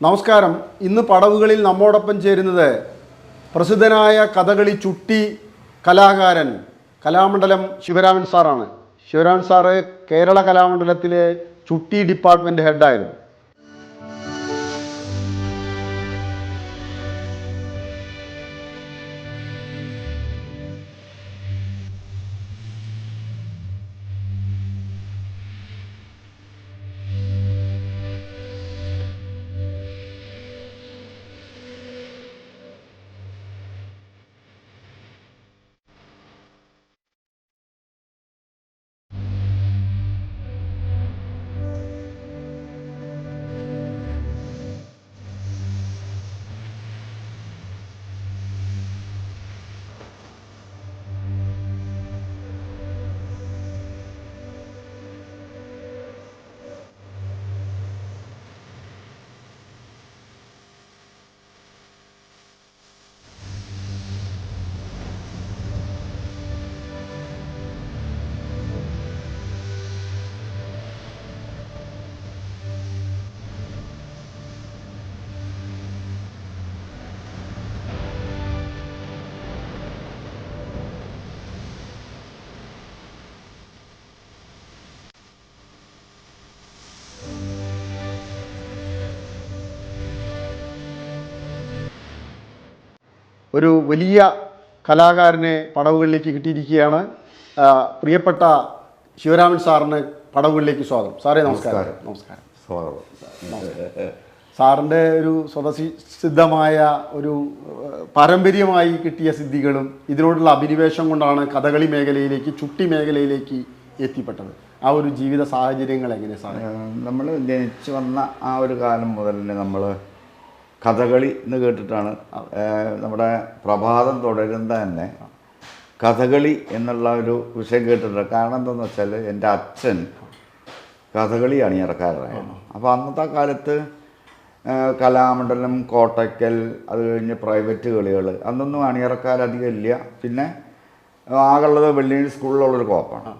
നമസ്കാരം. ഇന്ന് പടവുകളിൽ നമ്മോടൊപ്പം ചേരുന്നത് പ്രസിദ്ധനായ കഥകളി ചുട്ടി കലാകാരൻ കലാമണ്ഡലം ശിവരാമൻ സാറാണ്. ശിവരാമൻ സാറ് കേരള കലാമണ്ഡലത്തിലെ ചുട്ടി ഡിപ്പാർട്ട്മെന്റ് ഹെഡായിരുന്നു. ഒരു വലിയ കലാകാരനെ പടവുകളിലേക്ക് കിട്ടിയിരിക്കുകയാണ്. പ്രിയപ്പെട്ട ശിവരാമൻ സാറിന് പടവുകളിലേക്ക് സ്വാഗതം. സാറേ നമസ്കാരം. നമസ്കാരം. സ്വാഗതം. സാറിന്റെ ഒരു സ്വതസി സിദ്ധമായ ഒരു പാരമ്പര്യമായി കിട്ടിയ സിദ്ധികളും ഇതിനോടുള്ള അഭിനിവേശം കൊണ്ടാണ് കഥകളി മേഖലയിലേക്ക് ചുട്ടി മേഖലയിലേക്ക് എത്തിപ്പെട്ടത്. ആ ഒരു ജീവിത സാഹചര്യങ്ങൾ എങ്ങനെ സാറേ? നമ്മൾ ജനിച്ചു വന്ന ആ ഒരു കാലം മുതൽ തന്നെ നമ്മൾ കഥകളി എന്ന് കേട്ടിട്ടാണ് നമ്മുടെ പ്രഭാതം തുടരുന്ന തന്നെ. കഥകളി എന്നുള്ള ഒരു വിഷയം കേട്ടിട്ടുണ്ട്. കാരണം എന്താണെന്ന് വെച്ചാൽ എന്റെ അച്ഛൻ കഥകളിയാണ് ഇറക്കാറായത്. അപ്പോൾ അന്നത്തെ കാലത്ത് കലാമണ്ഡലം കോട്ടയ്ക്കൽ അത് കഴിഞ്ഞ് പ്രൈവറ്റ് കളികൾ അന്നൊന്നും അണിയറക്കാരധികം ഇല്ല. പിന്നെ ആകെയുള്ളത് വെള്ളിയൂർ സ്കൂളിലുള്ളൊരു കോപ്പാണ്.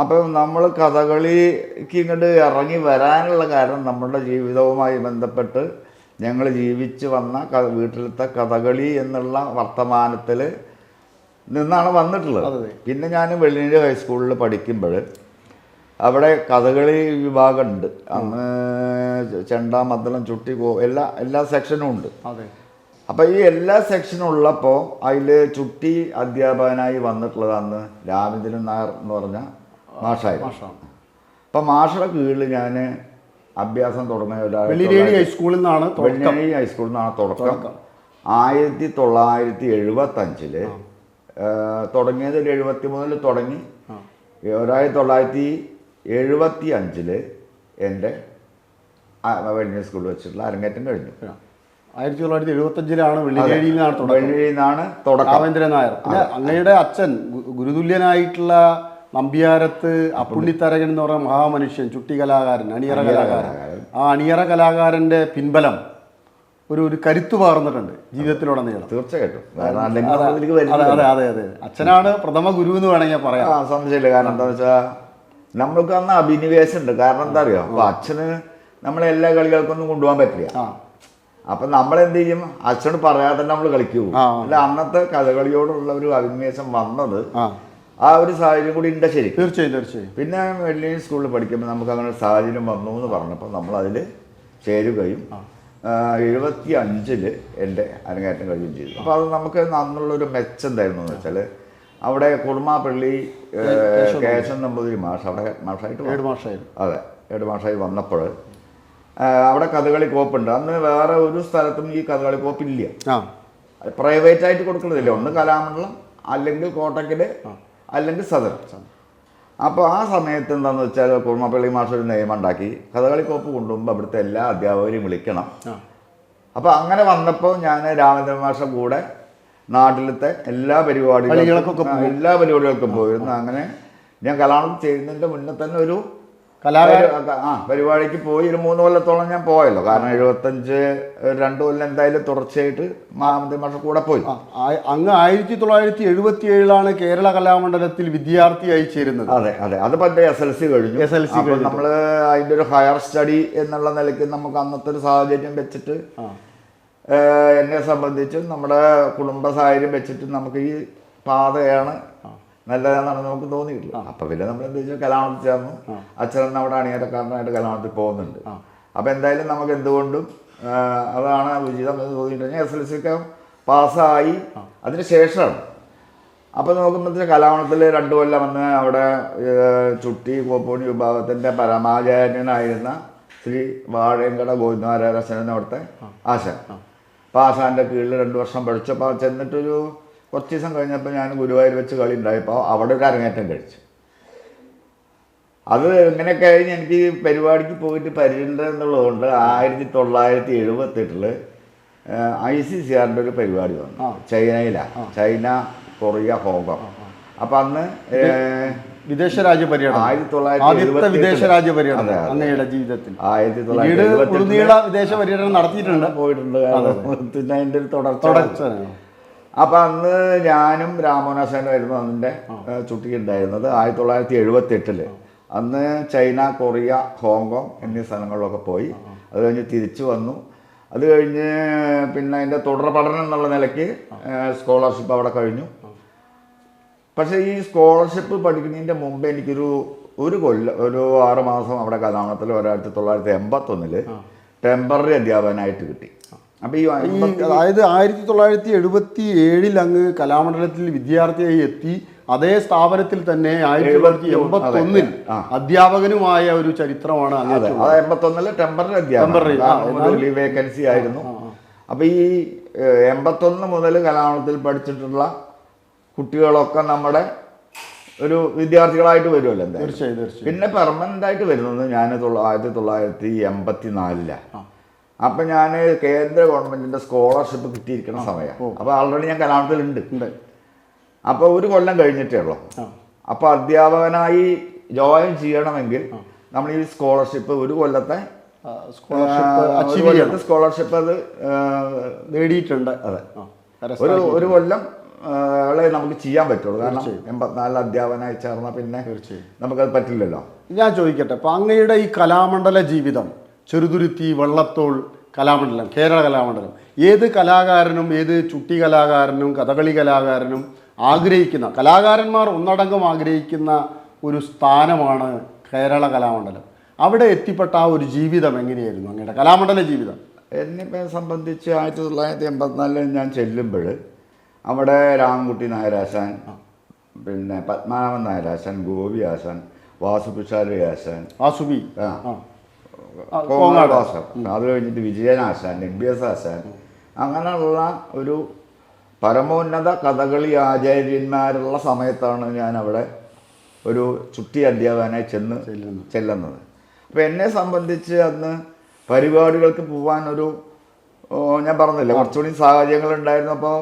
അപ്പം നമ്മൾ കഥകളിക്ക് ഇങ്ങോട്ട് ഇറങ്ങി വരാനുള്ള കാരണം നമ്മുടെ ജീവിതവുമായി ബന്ധപ്പെട്ട് ഞങ്ങൾ ജീവിച്ചു വന്ന ക വീട്ടിലത്തെ കഥകളി എന്നുള്ള വർത്തമാനത്തിൽ നിന്നാണ് വന്നിട്ടുള്ളത്. പിന്നെ ഞാൻ വെള്ളിയൂർ ഹൈസ്കൂളിൽ പഠിക്കുമ്പോൾ അവിടെ കഥകളി വിഭാഗമുണ്ട് അന്ന് ചെണ്ട മദ്ദളം ചുട്ടി കോ എല്ലാ എല്ലാ സെക്ഷനും ഉണ്ട്. അപ്പോൾ ഈ എല്ലാ സെക്ഷനും ഉള്ളപ്പോൾ അതിൽ ചുട്ടി അധ്യാപകനായി വന്നിട്ടുള്ളത് അന്ന് രാമചന്ദ്രൻ നായർ എന്ന് പറഞ്ഞ മാഷായിരുന്നു. അപ്പം മാഷയുടെ കീഴിൽ ഞാൻ അഭ്യാസം തുടങ്ങിയ വെള്ളിരേണി ഹൈസ്കൂളിൽ നിന്നാണ് വെള്ളിയേഴി ഹൈസ്കൂളിൽ നിന്നാണ് തുടക്കം. ആയിരത്തി തൊള്ളായിരത്തി എഴുപത്തഞ്ചിൽ തുടങ്ങിയത് ഒരു എഴുപത്തി മൂന്നിൽ തുടങ്ങി ഒരായിരത്തി തൊള്ളായിരത്തി എഴുപത്തി അഞ്ചിൽ എന്റെ വെള്ളിയേഴി സ്കൂളിൽ വെച്ചിട്ടുള്ള അരങ്ങേറ്റം കഴിഞ്ഞു. ആയിരത്തി തൊള്ളായിരത്തി എഴുപത്തഞ്ചിലാണ് അഞ്ചിലാണ് നിന്നാണ് തുടക്കം. നിന്നാണ് തുടക്കം. രാമേന്ദ്രൻ നായർ. അങ്ങയുടെ അച്ഛൻ ഗുരുതുല്യനായിട്ടുള്ള നമ്പ്യാരത്ത് അപ്പുണ്ണിത്തരകൻ എന്ന് പറയുന്ന മഹാമനുഷ്യൻ ചുട്ടി കലാകാരൻ അണിയറ കലാകാരൻ. ആ അണിയറ കലാകാരന്റെ പിൻബലം ഒരു ഒരു കരുത്തു പകർന്നിട്ടുണ്ട് ജീവിതത്തിലുടനീളം. തീർച്ചയായിട്ടും. അതെ അതെ അതെ അതെ അച്ഛനാണ് പ്രഥമ ഗുരു എന്ന് വേണമെങ്കിൽ പറയാം. സംശയമില്ല. കാരണം എന്താ വെച്ചാൽ നമ്മൾക്ക് അന്ന് അഭിനിവേശം ഉണ്ട്. കാരണം എന്താ അറിയോ? അപ്പൊ അച്ഛന് നമ്മളെ എല്ലാ കളികൾക്കൊന്നും കൊണ്ടുപോകാൻ പറ്റില്ല. അപ്പൊ നമ്മൾ എന്ത് ചെയ്യും? അച്ഛനോട് പറയാതെ തന്നെ നമ്മൾ കളിക്കൂ. അല്ല അന്നത്തെ കഥകളിയോടുള്ള ഒരു അഭിനിവേശം വന്നത് ആ ഒരു സാഹചര്യം കൂടി ഉണ്ട് ശരി. തീർച്ചയായും തീർച്ചയായും. പിന്നെ വെള്ളി സ്കൂളിൽ പഠിക്കുമ്പോൾ നമുക്ക് അങ്ങനെ ഒരു സാഹചര്യം വന്നു എന്ന് പറഞ്ഞപ്പോൾ നമ്മൾ അതിൽ ചേരുകയും എഴുപത്തി അഞ്ചിൽ എന്റെ അരങ്ങേറ്റം കഴിയുകയും ചെയ്തു. അപ്പോൾ അത് നമുക്ക് അന്നുള്ളൊരു മെച്ചം എന്തായിരുന്നു എന്ന് വെച്ചാൽ അവിടെ കുറുമാപ്പള്ളി കേശവൻ നമ്പൂതിരി മാഷ്. അവിടെ മാഷായിട്ട് ഏഴ് മാഷമായിരുന്നു അതെ ഏഴ് മാഷായി വന്നപ്പോൾ അവിടെ കഥകളി കോപ്പുണ്ട് അന്ന് വേറെ ഒരു സ്ഥലത്തും ഈ കഥകളി കോപ്പില്ല. പ്രൈവറ്റ് ആയിട്ട് കൊടുക്കുന്നതില്ല ഒന്ന് കലാമണ്ഡലം അല്ലെങ്കിൽ കോട്ടക്കൽ അല്ലെങ്കിൽ സദർ. അപ്പോൾ ആ സമയത്ത് എന്താണെന്ന് വെച്ചാൽ കുടുംബപ്പള്ളി മാഷൊരു നിയമം ഉണ്ടാക്കി കഥകളി കോപ്പ് കൊണ്ടുപോകുമ്പോൾ അവിടുത്തെ എല്ലാ അധ്യാപകരെയും വിളിക്കണം. അപ്പോൾ അങ്ങനെ വന്നപ്പോൾ ഞാൻ രാമചന്ദ്രൻ മാഷ കൂടെ നാട്ടിലത്തെ എല്ലാ പരിപാടികളും എല്ലാ പരിപാടികൾക്കും പോയിരുന്നു. അങ്ങനെ ഞാൻ കലാണം ചെയ്യുന്നതിന്റെ മുന്നേ തന്നെ ഒരു കലാകാരൻ ആ പരിപാടിക്ക് പോയി ഒരു മൂന്ന് കൊല്ലത്തോളം ഞാൻ പോയല്ലോ. കാരണം എഴുപത്തഞ്ച് രണ്ട് കൊല്ലം എന്തായാലും തുടർച്ചയായിട്ട് മാമന്തി മാഷ കൂടെ പോയി. അങ്ങ് ആയിരത്തി തൊള്ളായിരത്തി എഴുപത്തി ഏഴിലാണ് കേരള കലാമണ്ഡലത്തിൽ വിദ്യാർത്ഥിയായി ചേരുന്നത്. അതെ അതെ. അത് പറ്റേ എസ് എൽ സി കഴിഞ്ഞു. എസ് എൽ സി നമ്മൾ അതിന്റെ ഒരു ഹയർ സ്റ്റഡി എന്നുള്ള നിലയ്ക്ക് നമുക്ക് അന്നത്തെ ഒരു സാഹചര്യം വെച്ചിട്ട്. എന്നെ സംബന്ധിച്ചും നമ്മുടെ കുടുംബ സാഹചര്യം വെച്ചിട്ട് നമുക്ക് ഈ പാതയാണ് നല്ലതെന്നാണ് നമുക്ക് തോന്നിയിട്ടില്ല. അപ്പൊ പിന്നെ നമ്മൾ എന്താ വെച്ചാൽ കലാമത്തിൽ ചേർന്നു. അച്ഛൻ അവിടെ അണിയറക്കാരനായിട്ട് കലാമത്തിൽ പോകുന്നുണ്ട്. അപ്പൊ എന്തായാലും നമുക്ക് എന്തുകൊണ്ടും അതാണ് ഉചിതം എന്ന് തോന്നിയിട്ടുണ്ടെങ്കിൽ എസ് എൽ സി ഒക്കെ പാസ്സായി. അതിന് ശേഷമാണ്. അപ്പോൾ നോക്കുമ്പോഴത്തെ കലാമണത്തിൽ രണ്ടു കൊല്ലം വന്ന് അവിടെ ചുട്ടി കോപ്പൂണി വിഭാഗത്തിന്റെ പരമാചാര്യനായിരുന്ന ശ്രീ വാഴയങ്കട ഗോവിന്ദനാരായണൻ അവിടുത്തെ ആശാൻ. അപ്പോൾ ആശാന്റെ കീഴിൽ രണ്ട് വർഷം പഠിച്ചപ്പോൾ ചെന്നിട്ടൊരു കുറച്ച് ദിവസം കഴിഞ്ഞപ്പോൾ ഞാൻ ഗുരുവായൂർ വെച്ച് കളി ഉണ്ടായപ്പോൾ അവിടെ ഒരു അരങ്ങേറ്റം കഴിച്ചു. അത് ഇങ്ങനെ കഴിഞ്ഞ് എനിക്ക് പരിപാടിക്ക് പോയിട്ട് പരിചയം എന്നുള്ളതുകൊണ്ട് ആയിരത്തി തൊള്ളായിരത്തി എഴുപത്തെട്ടിൽ ഐ സി സി ആറിന്റെ ഒരു പരിപാടി വന്നു. ചൈനയിലാണ് ചൈന കൊറിയ ഹോങ്കോങ്. അപ്പം അന്ന് വിദേശരാജ്യ വിദേശ രാജ്യ പര്യടനം ആയിരത്തി തൊള്ളായിരത്തി വിദേശ രാജ്യ പര്യടനം. അങ്ങയുടെ ജീവിതത്തിൽ. ആയിരത്തി തൊള്ളായിരത്തി വിദേശ പര്യടനം നടത്തിയിട്ടുണ്ട്. പോയിട്ടുണ്ട്. പിന്നെ അതിന്റെ ഒരു തുടർച്ച. അപ്പൊ അന്ന് ഞാനും രാമോനാശാനുമായിരുന്നു അതിന്റെ ചുട്ടി ഉണ്ടായിരുന്നത് ആയിരത്തി തൊള്ളായിരത്തി എഴുപത്തി എട്ടിൽ അന്ന് ചൈന കൊറിയ ഹോങ്കോങ് എന്നീ സ്ഥലങ്ങളിലൊക്കെ പോയി. അത് കഴിഞ്ഞ് തിരിച്ചു വന്നു. അത് കഴിഞ്ഞ് പിന്നെ അതിന്റെ തുടർ പഠനം എന്നുള്ള നിലയ്ക്ക് സ്കോളർഷിപ്പ് അവിടെ കഴിഞ്ഞു. പക്ഷേ ഈ സ്കോളർഷിപ്പ് പഠിക്കുന്നതിന്റെ മുമ്പ് എനിക്കൊരു ഒരു കൊല്ലം ഒരു ആറ് മാസം അവിടെ കലാമത്തിൽ ഒരായിരത്തി തൊള്ളായിരത്തി എൺപത്തൊന്നിൽ ടെമ്പററി അധ്യാപകനായിട്ട് കിട്ടി. അപ്പോൾ ഈ അതായത് ആയിരത്തി തൊള്ളായിരത്തി എഴുപത്തി ഏഴിൽ അങ്ങ് കലാമണ്ഡലത്തിൽ വിദ്യാർത്ഥിയായി എത്തി അതേ സ്ഥാപനത്തിൽ തന്നെ ആയിരത്തി തൊള്ളായിരത്തി എൺപത്തി ഒന്നിൽ അധ്യാപകനുമായ ഒരു ചരിത്രമാണ് എൺപത്തൊന്നിൽ ടെമ്പററി വേക്കൻസി ആയിരുന്നു. അപ്പൊ ഈ എൺപത്തൊന്ന് മുതൽ കലാമണ്ഡലത്തിൽ പഠിച്ചിട്ടുള്ള കുട്ടികളൊക്കെ നമ്മുടെ ഒരു വിദ്യാർത്ഥികളായിട്ട് വരുമല്ലോ എന്തായാലും. തീർച്ചയായും പിന്നെ പെർമനന്റ് ആയിട്ട് വരുന്നത് ഞാൻ ആയിരത്തി തൊള്ളായിരത്തി എൺപത്തി നാലിലാണ് അപ്പൊ ഞാൻ കേന്ദ്ര ഗവൺമെന്റിന്റെ സ്കോളർഷിപ്പ് കിട്ടിയിരിക്കുന്ന സമയം. അപ്പൊ ആൾറെഡി ഞാൻ കലാമത്തിലുണ്ട് അപ്പോൾ അപ്പൊ ഒരു കൊല്ലം കഴിഞ്ഞിട്ടേ ഉള്ളൂ. അപ്പോൾ അപ്പൊ അധ്യാപകനായി ജോയിൻ ചെയ്യണമെങ്കിൽ നമ്മൾ ഈ സ്കോളർഷിപ്പ് ഒരു കൊല്ലത്തെ സ്കോളർഷിപ്പ് സ്കോളർഷിപ്പ് അത് നേടിയിട്ടുണ്ട്. അതെ. ഒരു ഒരു കൊല്ലം നമുക്ക് ചെയ്യാൻ പറ്റുള്ളൂ. കാരണം എൺപത്തിനാലിൽ അധ്യാപനായി ചേർന്ന പിന്നെ നമുക്കത് പറ്റില്ലല്ലോ. ഞാൻ ചോദിക്കട്ടെ അപ്പൊ അങ്ങയുടെ ഈ കലാമണ്ഡല ജീവിതം ചെറുതുരുത്തി വള്ളത്തോൾ കലാമണ്ഡലം കേരള കലാമണ്ഡലം. ഏത് കലാകാരനും ഏത് ചുട്ടി കലാകാരനും കഥകളി കലാകാരനും ആഗ്രഹിക്കുന്ന കലാകാരന്മാർ ഒന്നടങ്കം ആഗ്രഹിക്കുന്ന ഒരു സ്ഥാനമാണ് കേരള കലാമണ്ഡലം. അവിടെ എത്തിപ്പെട്ട ആ ഒരു ജീവിതം എങ്ങനെയായിരുന്നു അങ്ങയുടെ കലാമണ്ഡല ജീവിതം? എന്നെ സംബന്ധിച്ച് ആയിരത്തി തൊള്ളായിരത്തി എൺപത്തിനാലിൽ ഞാൻ ചെല്ലുമ്പോൾ അവിടെ രാമൻകുട്ടി നായരാശാൻ പിന്നെ പത്മനാഭൻ നായരാശാൻ ഗോപി ആശാൻ വാസുപിഷാരി ആശാൻ വാസുബി ആ. കോങ്ങാട് ആശാൻ അത് കഴിഞ്ഞിട്ട് വിജയൻ ആശാൻ എം ബി എസ് ആശാൻ അങ്ങനെയുള്ള ഒരു പരമോന്നത കഥകളി ആചാര്യന്മാരുള്ള സമയത്താണ് ഞാൻ അവിടെ ഒരു ചുട്ടി അധ്യാപകനായി ചെന്ന് ചെല്ലുന്നത്. അപ്പോൾ എന്നെ സംബന്ധിച്ച് അന്ന് പരിപാടികൾക്ക് പോകാനൊരു ഞാൻ പറഞ്ഞില്ല കുറച്ചുകൂടി സാഹചര്യങ്ങൾ ഉണ്ടായിരുന്നു അപ്പോൾ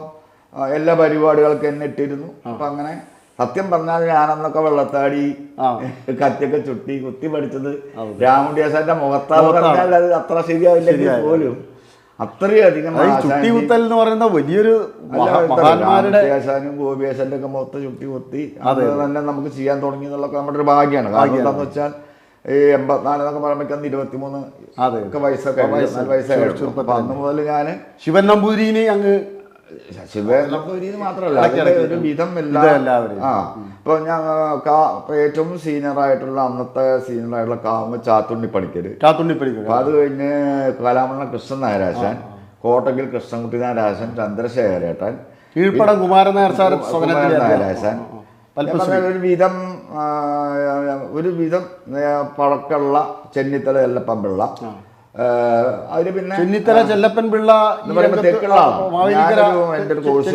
എല്ലാ പരിപാടികൾക്കും എന്നെ ഇട്ടിരുന്നു. അപ്പം അങ്ങനെ സത്യം പറഞ്ഞാൽ ഞാനന്നൊക്കെ വെള്ളത്താടി കത്തിയൊക്കെ ചുട്ടി കുത്തി പഠിച്ചത് രാമുണ്ടിയാസാന്റെ മുഖത്താന്ന് പറഞ്ഞാൽ അത് അത്ര ശരിയാവില്ലെങ്കിൽ പോലും അത്രയധികം ചുട്ടി കുത്തൽ എന്ന് പറയുന്ന വലിയൊരു മഹാന്മാരുടെ ഗോപിയാസാന്റെ ഒക്കെ മുഖത്ത് ചുട്ടി കുത്തി അത് തന്നെ നമുക്ക് ചെയ്യാൻ തുടങ്ങി എന്നുള്ളൊക്കെ നമ്മുടെ ഒരു ഭാഗ്യമാണ്. കാരണം എന്താണെന്ന് വെച്ചാൽ ഈ എൺപത്തിനാല് എന്നൊക്കെ പറയുമ്പോൾ ഇരുപത്തിമൂന്ന് അതെ. ഒക്കെ വയസ്സൊക്കെ വയസ്സായി അന്ന് മുതൽ ഞാൻ ശിവൻ നമ്പൂതിരിനെ അങ്ങ് ശിവനമ്പൂരിന്ന് മാത്രമല്ല. ഒരു വിധം എല്ലാ ആ. ഇപ്പൊ ഞാൻ ഏറ്റവും സീനിയർ ആയിട്ടുള്ള അന്നത്തെ സീനിയർ ആയിട്ടുള്ള കാവുമ്പ ചാത്തുണ്ണി പണിക്കര്. ചാത്തുണ്ണി അപ്പൊ അത് കഴിഞ്ഞ് കലാമണ്ണ കൃഷ്ണൻ നായരാശൻ കോട്ടകിൽ കൃഷ്ണൻകുട്ടി നായരാശൻ ചന്ദ്രശേഖരേട്ടൻ കീഴ്പട കുമാരൻ നായർ സാർ. നായരാശൻ. ഒരു വിധം ഒരു വിധം പഴക്കമുള്ള ചെന്നിത്തല എല്ലപ്പമ്പിള്ള അതിന് പിന്നെ ചെന്നിത്തല ചെല്ലപ്പൻ പിള്ള എന്റെ ഒരു കോഴ്സ്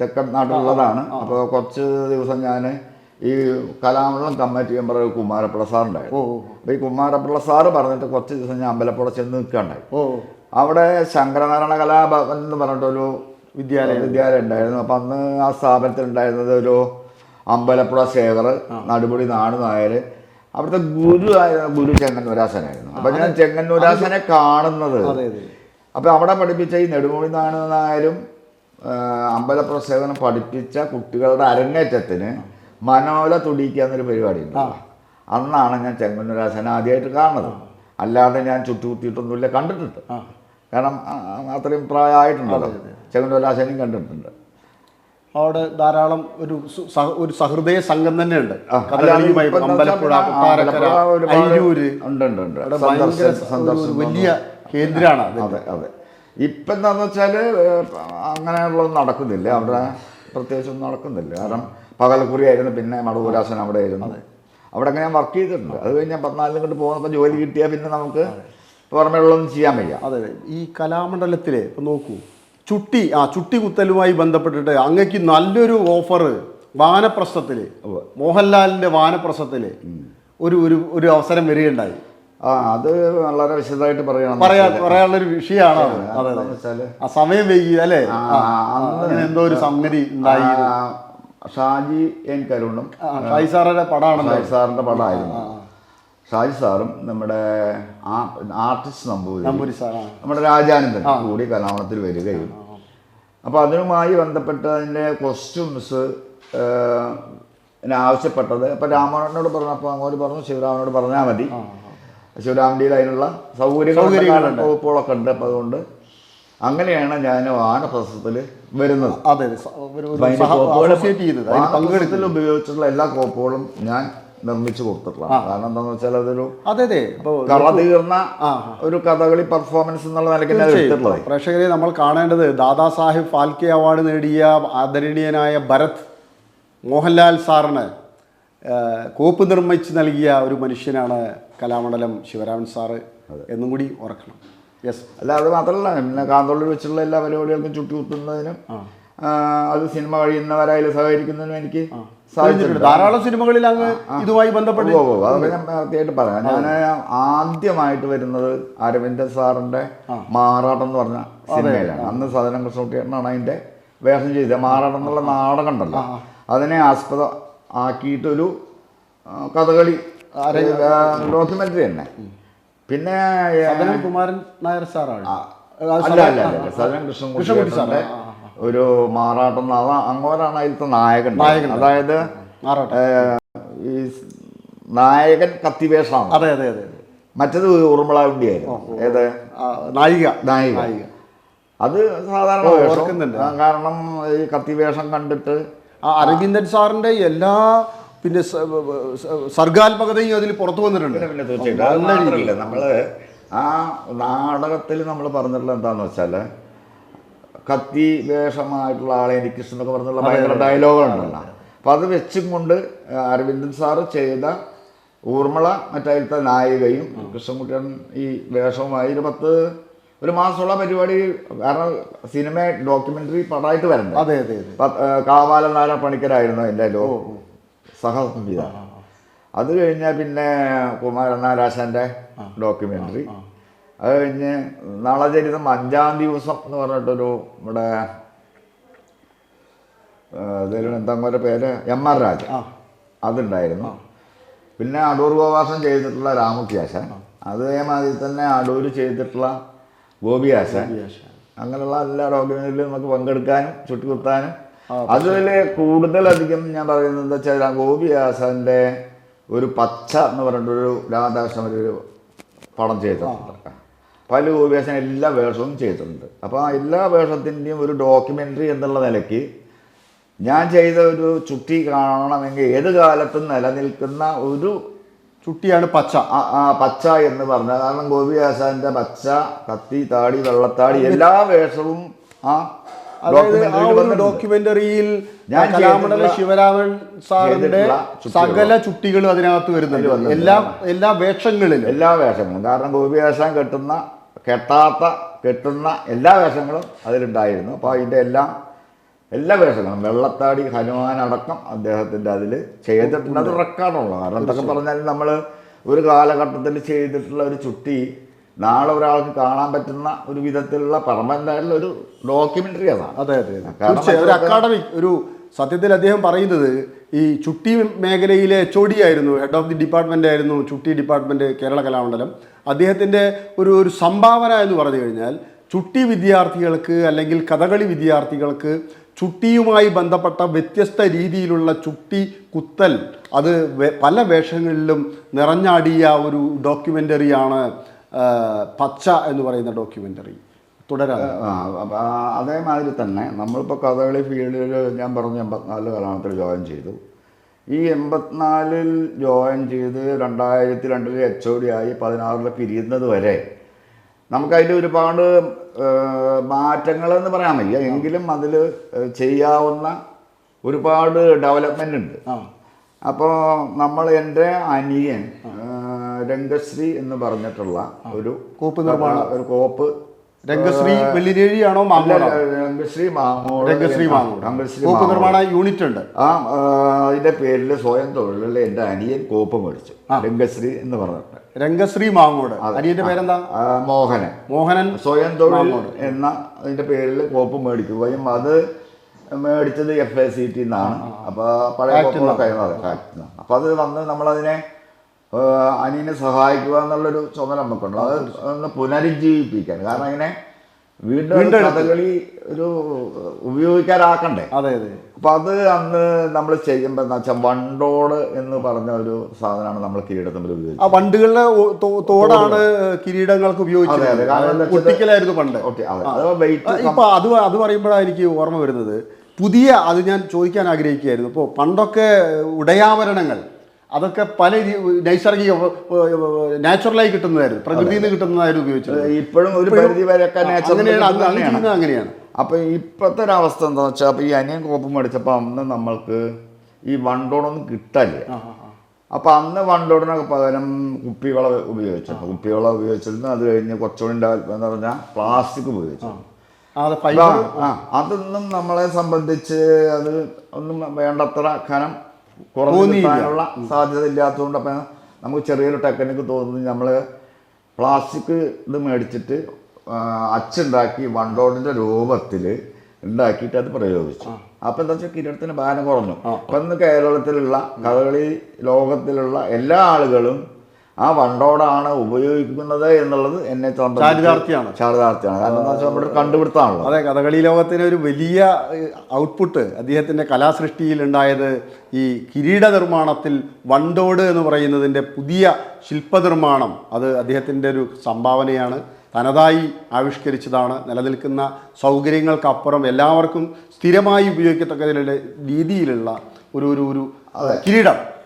തെക്കൻ നാട്ടിലുള്ളതാണ്. അപ്പോൾ കുറച്ച് ദിവസം ഞാൻ ഈ കലാമണ്ഡലം കമ്മിറ്റി മെമ്പർ കുമാരപ്പിള്ള ഓ, അപ്പോൾ ഈ കുമാരപ്പിള്ള സാറ് പറഞ്ഞിട്ട് കുറച്ച് ദിവസം ഞാൻ അമ്പലപ്പുഴ ചെന്ന് നിൽക്കുകയുണ്ടായി. ഓ. അവിടെ ശങ്കരനാരായണ കലാഭവൻ എന്ന് പറഞ്ഞിട്ടൊരു വിദ്യാലയം. വിദ്യാലയം ഉണ്ടായിരുന്നു. അപ്പം അന്ന് ആ സ്ഥാപനത്തിൽ ഉണ്ടായിരുന്നത് ഒരു അമ്പലപ്പുഴ ശേഖർ നടുപടി നാട് നായർ അവിടുത്തെ ഗുരു ആയ ഗുരു ചെങ്ങന്നൂരാസനായിരുന്നു. അപ്പൊ ഞാൻ ചെങ്ങന്നൂരാസനെ കാണുന്നത്. അപ്പൊ അവിടെ പഠിപ്പിച്ച ഈ നെടുമുടി നാണെന്നായാലും അമ്പലപ്രസേവനം പഠിപ്പിച്ച കുട്ടികളുടെ അരങ്ങേറ്റത്തിന് മനോല തുടിക്കുക എന്നൊരു പരിപാടി ഉണ്ട് അന്നാണ് ഞാൻ ചെങ്ങന്നൂരാസന ആദ്യമായിട്ട് കാണുന്നത്. അല്ലാതെ ഞാൻ ചുറ്റുകുത്തിയിട്ടൊന്നുമില്ല കണ്ടിട്ടുണ്ട്. കാരണം അത്രയും പ്രായമായിട്ടുണ്ടല്ലോ. ചെങ്ങന്നൂരാസനയും കണ്ടിട്ടുണ്ട്. അവിടെ ധാരാളം ഒരു ഒരു സഹൃദയ സംഘം തന്നെയുണ്ട്. കഥകളിയുമായി അമ്പലപ്പുഴ കൊട്ടാരക്കര അയ്യൂര്. വലിയ കേന്ദ്രമാണ് അതെ അതെ. ഇപ്പം എന്താന്ന് വെച്ചാൽ അങ്ങനെയുള്ളത് നടക്കുന്നില്ല. അവിടെ പ്രത്യേകിച്ചൊന്നും നടക്കുന്നില്ല. കാരണം പകൽക്കുറി ആയിരുന്നു പിന്നെ മടവൂരാസൻ അവിടെ ആയിരുന്നു. അവിടെ അങ്ങനെ ഞാൻ വർക്ക് ചെയ്തിട്ടുണ്ട്. അത് കഴിഞ്ഞ് ഞാൻ പത്തിനാലിനും കൊണ്ട് പോകുന്നപ്പോൾ ജോലി കിട്ടിയാൽ പിന്നെ നമുക്ക് പുറമേ ഉള്ളതൊന്നും ചെയ്യാൻ വയ്യ. അതെ. ഈ കലാമണ്ഡലത്തിലെ ഇപ്പം നോക്കൂ ചുട്ടി ആ ചുട്ടി കുത്തലുമായി ബന്ധപ്പെട്ടിട്ട് അങ്ങക്ക് നല്ലൊരു ഓഫർ വാനപ്രസ്ഥത്തിൽ മോഹൻലാലിന്റെ വാനപ്രസ്ഥത്തിൽ ഒരു ഒരു ഒരു അവസരം വരികയുണ്ടായി. ആ അത് വളരെ വിശദമായിട്ട് പറയണം പറയാ പറയാനുള്ള ഒരു വിഷയമാണ് ആ സമയം വൈകി അല്ലേ? എന്തോ ഒരു സംഗതി ഉണ്ടായി. ഷാജി എൻ കരുണും. ഷായി സാറുടെ പടമാണല്ലോ. ഷാജി സാറിന്റെ പടമായിരുന്നു. ഷാജി സാറും നമ്മുടെ ആർട്ടിസ്റ്റ് നമ്പൂരി നമ്മുടെ രാജാനന്ദൻ കൂടി കലാമണത്തിൽ വരികയും. അപ്പോൾ അതിനുമായി ബന്ധപ്പെട്ട് അതിന്റെ ക്വസ്റ്റ്യൂംസ് ആവശ്യപ്പെട്ടത്. അപ്പോൾ രാമനോട് പറഞ്ഞപ്പോൾ അങ്ങോട്ട് പറഞ്ഞു ശിവരാമനോട് പറഞ്ഞാൽ മതി. ശിവരാമന്റെ അതിനുള്ള സൗകര്യങ്ങളുണ്ട് വകുപ്പുകളൊക്കെ ഉണ്ട്. അപ്പോൾ അതുകൊണ്ട് അങ്ങനെയാണ് ഞാൻ വാനപ്രസത്തിൽ വരുന്നത്. അതെ കോപ്പുകൾ ഉപയോഗിച്ചിട്ടുള്ള എല്ലാ കോപ്പുകളും ഞാൻ നിർമ്മിച്ചു കൊടുത്തിട്ടുള്ളത് കാരണം എന്താണെന്ന് വെച്ചാൽ അതൊരു അതെ തീർന്ന ഒരു കഥകളി പെർഫോമൻസ് എന്നുള്ള നിലയ്ക്ക് പ്രേക്ഷകരെ നമ്മൾ കാണേണ്ടത് ദാദാ സാഹിബ് ഫാൽക്കെ അവാർഡ് നേടിയ ആദരണീയനായ ഭരത് മോഹൻലാൽ സാറിന് കോപ്പ് നിർമ്മിച്ച് നൽകിയ ഒരു മനുഷ്യനാണ് കലാമണ്ഡലം ശിവരാമൻ സാറ് എന്നും കൂടി ഓർക്കണം. യെസ് അല്ല അത് മാത്രമല്ല പിന്നെ കാന്തോളിൽ വെച്ചുള്ള എല്ലാ പരിപാടികൾക്കും ചുട്ടുകുത്തുന്നതിനും ആ, അത് സിനിമ കഴിയുന്നവരായാലും സഹകരിക്കുന്നതിനും എനിക്ക് സാധിച്ചിട്ടുണ്ട്. ധാരാളം സിനിമകളിൽ അങ്ങ് ഇതുമായി ബന്ധപ്പെട്ട് അതൊക്കെ ഞാൻ നേരത്തെയായിട്ട് പറയാം. ഞാൻ ആദ്യമായിട്ട് വരുന്നത് അരവിന്ദൻ സാറിന്റെ മാറാട്ടം എന്ന് പറഞ്ഞ സിനിമയിലാണ്. അന്ന് സദനം കൃഷ്ണകുട്ടിയാണ് അതിന്റെ വേഷം ചെയ്തത്. മാറാട്ടം എന്നുള്ള നാടകം ഉണ്ടല്ലോ. അതിനെ ആസ്പദ ആക്കിയിട്ടൊരു കഥകളി ഡോക്യുമെന്ററി തന്നെ. പിന്നെ കുമാരൻ നായർ സാറാണ്. അല്ല അല്ല സദനം കൃഷ്ണൻകുട്ടിയുടെ ഒരു മാറാട്ടം എന്ന് അങ്ങോരാണ് അങ്ങോട്ടാണ് അതിലത്തെ നായകൻ നായകൻ അതായത് ഈ നായകൻ കത്തിവേഷമാണ് അതെ അതെ അതെ. മറ്റത് ഉറുമ്പളാവുണ്ടിയായിരുന്നു ഏത്? നായിക. നായിക. അത് സാധാരണ ഓർക്കുന്നുണ്ട്. കാരണം ഈ കത്തിവേഷം കണ്ടിട്ട് ആ അരവിന്ദൻ സാറിന്റെ എല്ലാ പിന്നെ സർഗാത്മകതയും അതിൽ പുറത്തു വന്നിട്ടുണ്ട്. പിന്നെ തീർച്ചയായിട്ടും. അത് നമ്മൾ ആ നാടകത്തിൽ നമ്മൾ പറഞ്ഞിട്ടുള്ള എന്താന്ന് വെച്ചാൽ കത്തി വേഷമായിട്ടുള്ള ആളെ എനിക്ക് ഇഷ്ടം എന്നൊക്കെ പറഞ്ഞുള്ള ഭയങ്കര ഡയലോഗുകളുണ്ടല്ലോ. അപ്പം അത് വെച്ചും കൊണ്ട് അരവിന്ദൻ സാറ് ചെയ്ത ഊർമിള മറ്റതിലത്തെ നായികയും കൃഷ്ണൻകുട്ടിയൻ ഈ വേഷവുമായി ഒരു പത്ത് ഒരു മാസമുള്ള പരിപാടി കാരണം സിനിമ ഡോക്യുമെന്ററി പടമായിട്ട് വരണ്ട? അതെ അതെ കാവാല നാര പണിക്കരായിരുന്നു എന്റെ ലോ സഹസംവിധാനം അത് കഴിഞ്ഞാൽ പിന്നെ കുമാരനാരാശാന്റെ ഡോക്യുമെന്ററി അത് കഴിഞ്ഞ് നളചരിതം അഞ്ചാം ദിവസം എന്ന് പറഞ്ഞിട്ടൊരു ഇവിടെ ഇതിൽ എന്താ പേര്? M R Raja. അതുണ്ടായിരുന്നു. പിന്നെ അടൂർ ഗോവാസം ചെയ്തിട്ടുള്ള രാമുഖ്യാശൻ അതേമാതിരി തന്നെ അടൂർ ചെയ്തിട്ടുള്ള ഗോപിയാശൻ. അങ്ങനെയുള്ള എല്ലാ ഡോക്യുമെന്റിലും നമുക്ക് പങ്കെടുക്കാനും ചുട്ടുകുത്താനും അതിൽ കൂടുതലധികം ഞാൻ പറയുന്നത് എന്താ വെച്ചാൽ ഗോപിയാസന്റെ ഒരു പച്ച എന്ന് പറഞ്ഞിട്ടൊരു രാധാകൃഷ്ണൻ ഒരു പടം ചെയ്തിട്ടുണ്ട്. പല ഗോപിയാസൻ എല്ലാ വേഷവും ചെയ്തിട്ടുണ്ട് അപ്പോൾ ആ എല്ലാ വേഷത്തിന്റെയും ഒരു ഡോക്യുമെന്ററി എന്നുള്ള നിലയ്ക്ക് ഞാൻ ചെയ്ത ഒരു ചുട്ടി കാണണമെങ്കിൽ ഏത് കാലത്തും നിലനിൽക്കുന്ന ഒരു ചുട്ടിയാണ് പച്ച ആ പച്ച എന്ന് പറഞ്ഞാൽ കാരണം ഗോപിയാസാന്റെ പച്ച കത്തി താടി വെള്ളത്താടി എല്ലാ വേഷവും ആ. ഡോക്യുമെന്ററിയിൽ ശിവരാമൻ സാറിന്റെ. സകല ചുട്ടികളും അതിനകത്ത് വരുന്നുണ്ട്. എല്ലാ എല്ലാ വേഷങ്ങളിലും എല്ലാ വേഷങ്ങളും കാരണം ഗോപിയാസാൻ കെട്ടുന്ന കെട്ടാത്ത കെട്ടുന്ന എല്ലാ വേഷങ്ങളും അതിലുണ്ടായിരുന്നു. അപ്പോൾ അതിന്റെ എല്ലാം എല്ലാ വേഷങ്ങളും വെള്ളത്താടി ഹനുമാൻ അടക്കം അദ്ദേഹത്തിന്റെ അതിൽ ചെയ്തിട്ടുണ്ട്. അത് റെക്കോർഡുള്ളൂ കാരണം എന്തൊക്കെ പറഞ്ഞാൽ നമ്മൾ ഒരു കാലഘട്ടത്തിൽ ചെയ്തിട്ടുള്ള ഒരു ചുട്ടി നാളെ ഒരാൾക്ക് കാണാൻ പറ്റുന്ന ഒരു വിധത്തിലുള്ള പെർമനന്റ് ആയിട്ടുള്ള ഒരു ഡോക്യുമെന്ററി അതാണ്. അതെ അതെ തീർച്ചയായും. ഒരു അക്കാഡമിക് ഒരു സത്യത്തിൽ അദ്ദേഹം പറയുന്നത് ഈ ചുട്ടി മേഖലയിലെ എച്ച് ഒ ഡി ആയിരുന്നു ഹെഡ് ഓഫ് ദി ഡിപ്പാർട്ട്മെന്റ് ആയിരുന്നു ചുട്ടി ഡിപ്പാർട്ട്മെന്റ് കേരള കലാമണ്ഡലം. അദ്ദേഹത്തിന്റെ ഒരു ഒരു സംഭാവന എന്ന് പറഞ്ഞു കഴിഞ്ഞാൽ ചുട്ടി വിദ്യാർത്ഥികൾക്ക് അല്ലെങ്കിൽ കഥകളി വിദ്യാർത്ഥികൾക്ക് ചുട്ടിയുമായി ബന്ധപ്പെട്ട വ്യത്യസ്ത രീതിയിലുള്ള ചുട്ടി കുത്തൽ അത് പല വേഷങ്ങളിലും നിറഞ്ഞാടിയ ഒരു ഡോക്യുമെന്ററിയാണ് പച്ച എന്ന് പറയുന്ന ഡോക്യുമെന്ററി തുടരാം. അതേമാതിരി തന്നെ നമ്മളിപ്പോൾ കഥകളി ഫീൽഡിൽ ഞാൻ പറഞ്ഞു എൺപത്തിനാല് കലാണത്തിൽ ജോയിൻ ചെയ്തു. ഈ എൺപത്തിനാലിൽ ജോയിൻ ചെയ്ത് രണ്ടായിരത്തി രണ്ടിൽ എച്ച് ഒ ഡി ആയി പതിനാറിൽ പിരിയുന്നത് വരെ നമുക്കതിൽ ഒരുപാട് മാറ്റങ്ങളെന്ന് പറയാൻ വയ്യ. എങ്കിലും അതിൽ ചെയ്യാവുന്ന ഒരുപാട് ഡെവലപ്മെന്റ് ഉണ്ട്. അപ്പോൾ നമ്മൾ എന്റെ അനിയൻ രംഗശ്രീ എന്ന് പറഞ്ഞിട്ടുള്ള ഒരു കോപ്പ് നിർമ്മാണ. ഒരു കോപ്പ് രംഗശ്രീ വെള്ളിനേഴിയാണോ ആണോ മാങ്ങോടാണോ രംഗശ്രീ മാങ്ങോട് രംഗശ്രീ മാങ്ങോട് രംഗശ്രീ കോപ്പ് നിർമ്മാണ യൂണിറ്റ് ഉണ്ട്. ആ അതിന്റെ പേരിൽ സ്വയം തൊഴിലുള്ള എന്റെ അനിയൻ കോപ്പ് മേടിച്ചു. രംഗശ്രീ എന്ന് പറഞ്ഞിട്ട്. രംഗശ്രീ മാങ്ങോട് അനിയന്റെ പേരെന്താ? മോഹനൻ. മോഹനൻ സ്വയം തൊഴിൽ എന്ന അതിന്റെ പേരിൽ കോപ്പ് മേടിക്കുകയും അത് മേടിച്ചത് എഫ് എ സി ടി എന്നാണ് അപ്പൊ പഴയ കോപ്പുകളൊക്കെ ആയിരുന്നു അപ്പൊ അത് വന്ന് നമ്മളതിനെ അനിയനെ സഹായിക്കുക എന്നുള്ളൊരു ചുമതല നമുക്കുണ്ട്. അത് ഒന്ന് പുനരുജ്ജീവിപ്പിക്കാൻ. കാരണം അങ്ങനെ വീണ്ടും കഥകളി ഒരു ഉപയോഗിക്കാനാക്കണ്ടേ? അതെ അതെ. അപ്പൊ അത് അന്ന് നമ്മൾ ചെയ്യുമ്പോൾ എന്താ വെച്ചാൽ വണ്ടോട് എന്ന് പറഞ്ഞ ഒരു സാധനമാണ് നമ്മൾ കിരീടത്തിൽ ഉപയോഗിച്ചത്. ആ വണ്ടുകളുടെ തോടാണ് കിരീടങ്ങൾക്ക് ഉപയോഗിച്ചത്. ഒട്ടിക്കലായിരുന്നു പണ്ട്. ഇപ്പൊ അത് അത് പറയുമ്പോഴാണ് എനിക്ക് ഓർമ്മ വരുന്നത്. പുതിയ അത് ഞാൻ ചോദിക്കാൻ ആഗ്രഹിക്കുകയായിരുന്നു. ഇപ്പോൾ പണ്ടൊക്കെ ഉടയാഭരണങ്ങൾ അതൊക്കെ പല നൈസർഗിക നാച്ചുറലായി കിട്ടുന്നതായിരുന്നു. പ്രകൃതിയിൽ നിന്ന് കിട്ടുന്നതായിരുന്നു ഉപയോഗിച്ചത്. ഇപ്പോഴും ഒരു പരിധി വരെയൊക്കെ അങ്ങനെയാണ് അങ്ങനെയാണ്. അപ്പൊ ഇപ്പോഴത്തെ ഒരു അവസ്ഥ എന്താ വെച്ചാൽ ഈ അനിയൻ കോപ്പ് മേടിച്ചപ്പോൾ അന്ന് നമ്മൾക്ക് ഈ വണ്ടോടൊന്നും കിട്ടല്ലേ ആ, ആ, ആ. അപ്പൊ അന്ന് വണ്ടോടിനൊക്കെ പകരം കുപ്പിവള ഉപയോഗിച്ചു കുപ്പിവള ഉപയോഗിച്ചിരുന്നു അത് കഴിഞ്ഞ് കുറച്ചുകൂടി എന്ന് പറഞ്ഞാൽ പ്ലാസ്റ്റിക് ഉപയോഗിച്ചു അതൊന്നും നമ്മളെ സംബന്ധിച്ച് അത് ഒന്നും വേണ്ടത്ര ഖനം കുറഞ്ഞു തോന്നിയില്ല. കിട്ടാനുള്ള സാധ്യത ഇല്ലാത്തതുകൊണ്ട് അപ്പം നമുക്ക് ചെറിയൊരു ടെക്നിക്ക് തോന്നുന്നു. നമ്മൾ പ്ലാസ്റ്റിക് ഇത് മേടിച്ചിട്ട് അച്ചുണ്ടാക്കി വണ്ടോടിന്റെ രൂപത്തിൽ ഉണ്ടാക്കിയിട്ട് അത് പ്രയോഗിച്ചു. അപ്പം എന്താ വെച്ചാൽ കിരീടത്തിന് ഭാരം കുറഞ്ഞു. അപ്പം ഇന്ന് കേരളത്തിലുള്ള കഥകളി ലോകത്തിലുള്ള എല്ലാ ആളുകളും ആ വണ്ടോടാണ് ഉപയോഗിക്കുന്നത് എന്നുള്ളത് എന്നെ ചാരിതാർത്ഥിയാണ് ചാരിതാർത്ഥ്യമാണ്. ചാരിതാർത്ഥ്യമാണ്. കാരണം എന്താ വെച്ചാൽ നമ്മുടെ കണ്ടുപിടുത്തമാണല്ലോ അതെ കഥകളി ലോകത്തിന് ഒരു വലിയ ഔട്ട്പുട്ട് അദ്ദേഹത്തിന്റെ കലാസൃഷ്ടിയിൽ ഉണ്ടായത് ഈ കിരീട നിർമ്മാണത്തിൽ വണ്ടോട് എന്ന് പറയുന്നതിന്റെ പുതിയ ശില്പനിർമ്മാണം. അത് അദ്ദേഹത്തിന്റെ ഒരു സംഭാവനയാണ്. തനതായി ആവിഷ്കരിച്ചതാണ്. നിലനിൽക്കുന്ന സൗകര്യങ്ങൾക്കപ്പുറം എല്ലാവർക്കും സ്ഥിരമായി ഉപയോഗിക്കത്തക്ക രീതിയിലുള്ള ഒരു ഒരു ഒരു കിരീടം.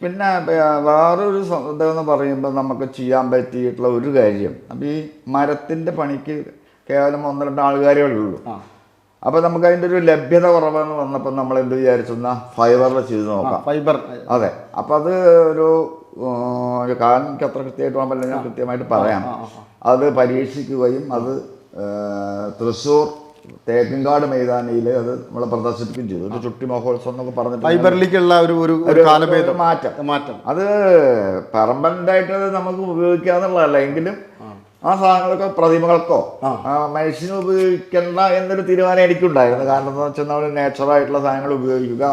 പിന്നെ വേറൊരു ഇതെന്ന് പറയുമ്പോൾ നമുക്ക് ചെയ്യാൻ പറ്റിയിട്ടുള്ള ഒരു കാര്യം. അപ്പം ഈ മരത്തിന്റെ പണിക്ക് കേവലം ഒന്ന് രണ്ട് ആൾക്കാരേ ഉള്ളൂ. അപ്പം അപ്പോൾ നമുക്ക് അതിന്റെ ഒരു ലഭ്യത കുറവെന്ന് വന്നപ്പോൾ നമ്മൾ എന്ത് വിചാരിച്ചെന്നാൽ ഫൈബറിൽ ചെയ്ത് നോക്കാം. ഫൈബർ അതെ. അപ്പം അത് ഒരു കാരണം എനിക്ക് അത്ര കൃത്യമായിട്ട് പോകാൻ പറ്റില്ല ഞാൻ കൃത്യമായിട്ട് പറയാം. അത് പരീക്ഷിക്കുകയും അത് തൃശ്ശൂർ തേക്കിൻകാട് മൈതാനിയിൽ അത് നമ്മൾ പ്രദർശിപ്പിക്കുകയും ചെയ്തു. ഒരു ചുട്ടി മഹോത്സവം എന്നൊക്കെ പറഞ്ഞിട്ട് ഫൈബറിലേക്കുള്ള ഒരു ഒരു കാലഭേദം. മാറ്റം. മാറ്റം. അത് പെർമനന്റ് ആയിട്ട് അത് നമുക്ക് ഉപയോഗിക്കാന്നുള്ളതല്ല. എങ്കിലും ആ. സാധനങ്ങളൊക്കെ പ്രതിമകൾക്കോ മനുഷ്യന് ഉപയോഗിക്കണ്ട എന്നൊരു തീരുമാനം എനിക്കുണ്ടായിരുന്നു. കാരണം എന്താ വെച്ചാൽ നമ്മൾ നേച്ചറായിട്ടുള്ള സാധനങ്ങൾ ഉപയോഗിക്കുക